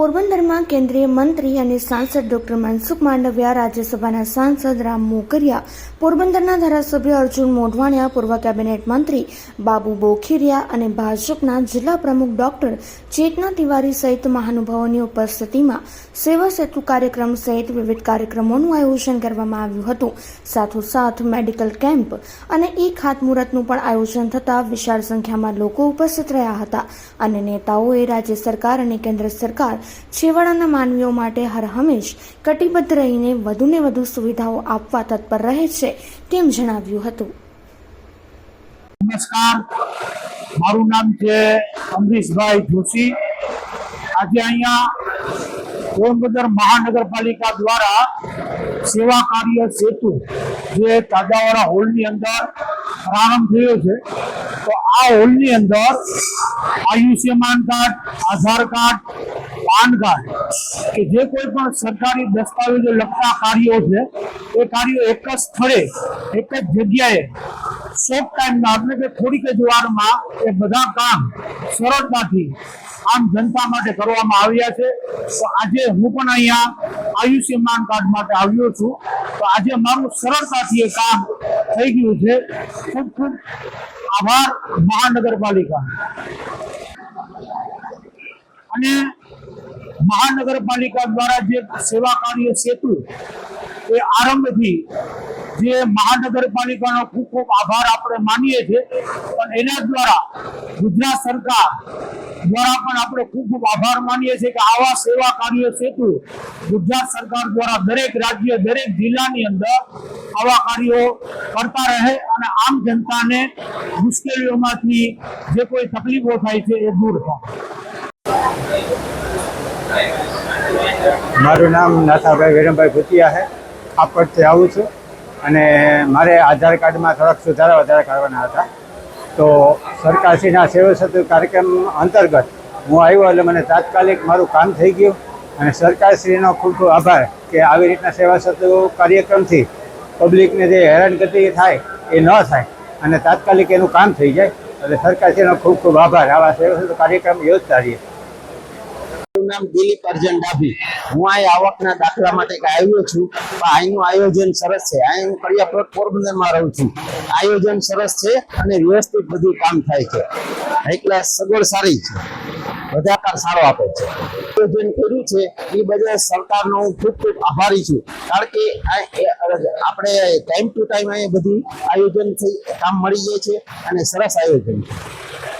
પોરબંદરમાં કેન્દ્રીય મંત્રી અને સાંસદ ડોક્ટર મનસુખ માંડવિયા, રાજ્યસભાના સાંસદ રામ મોકરિયા, પોરબંદરના ધારાસભ્ય અર્જુન મોઢવાણિયા, પૂર્વ કેબિનેટ મંત્રી બાબુ બોખીરિયા અને ભાજપના જિલ્લા પ્રમુખ ડોક્ટર ચેતના તિવારી સહિત મહાનુભાવોની ઉપસ્થિતિમાં સેવા સેતુ કાર્યક્રમ સહિત વિવિધ કાર્યક્રમોનું આયોજન કરવામાં આવ્યું હતું. સાથોસાથ મેડિકલ કેમ્પ અને ઈ ખાતમુહૂર્તનું પણ આયોજન થતાં વિશાળ સંખ્યામાં લોકો ઉપસ્થિત રહ્યા હતા. અને નેતાઓએ રાજ્ય સરકાર અને કેન્દ્ર સરકાર છેવાડાના માનવીઓ માટે હર હંમેશ કટિબદ્ધ રહીને વધુને વધુ સુવિધાઓ આપવા તત્પર રહે છે તેમ જણાવ્યું હતું. નમસ્કાર. મારું નામ છે અમરીશભાઈ જોશી. આજે અહીંયા પોરબંદર મહાનગરપાલિકા દ્વારા સેવા કાર્ય સેતુ જે તાજાવાળા હોલની અંદર પ્રારંભ થયો છે, તો આ હોલની અંદર Ayushman card, Aadhaar card card કે જે કોઈ પણ સરકારી દસ્તાવેજો લગતા કાર્યો છે, એ કાર્યો એક જ સ્થળે, એક જ જગ્યાએ શોર્ટ ટાઈમમાં એટલે કે થોડીક જ વારમાં એ બધા કામ સરળતાથી આમ જનતા માટે કરવામાં આવ્યા છે. તો આજે હું પણ અહીંયા આયુષ્યમાન કાર્ડ માટે આવ્યો છું. તો આજે મારું સરળતાથી એ કામ થઈ ગયું છે. ખૂબ ખૂબ આભાર મહાનગરપાલિકા. અને મહાનગરપાલિકા દ્વારા જે સેવા કાર્ય સેતુ એ આરંભથી જે મહાનગરપાલિકાનો ખૂબ ખૂબ આભાર આપણે માનીએ છીએ. પણ એના દ્વારા ગુજરાત સરકાર દ્વારા પણ આપણે ખૂબ ખૂબ આભાર માનીએ છીએ કે આવા સેવા કાર્ય સેતુ ગુજરાત સરકાર દ્વારા દરેક રાજ્ય, દરેક જિલ્લાની અંદર આવા કાર્યો કરતા રહે અને આમ જનતાને મુશ્કેલીઓમાંથી જે કોઈ તકલીફો થાય છે એ દૂર થાય. મારું નામ નાથાભાઈ વિરમભાઈ ભૂતિયા છે. આપડથી આવું છું. અને મારે આધાર કાર્ડમાં થોડાક સુધારા વધારા કરવાના હતા. તો સરકારશ્રીના સેવા સેતુ કાર્યક્રમ અંતર્ગત હું આવ્યો એટલે મને તાત્કાલિક મારું કામ થઈ ગયું અને સરકારશ્રીનો ખૂબ ખૂબ આભાર કે આવી રીતના સેવા સેતુ કાર્યક્રમથી પબ્લિકને જે હેરાનગતિ થાય એ ન થાય અને તાત્કાલિક એનું કામ થઈ જાય. એટલે સરકારશ્રીનો ખૂબ ખૂબ આભાર. આવા સેવા સેતુ કાર્યક્રમ યોજતા રહીએ. મારું નામ દિલીપ અર્જન ડાભી. હું અહીં આવકના દાખલા માટે આવ્યો છું. પણ અહીંનું આયોજન સરસ છે. અહીં હું કડિયા પોરબંદરમાં રહું છું. આયોજન સરસ છે અને વ્યવસ્થિત બધું કામ થાય છે. એકલા સગવડ સારી છે. બધા સારો આપે છે. આયોજન કર્યું છે. એ બધા સરકારનો હું ખૂબ ખૂબ આભારી છું. કારણ કે આપણે ટાઈમ ટુ ટાઈમ અહીં બધું આયોજન થઈ કામ મળી જાય છે અને સરસ આયોજન છે.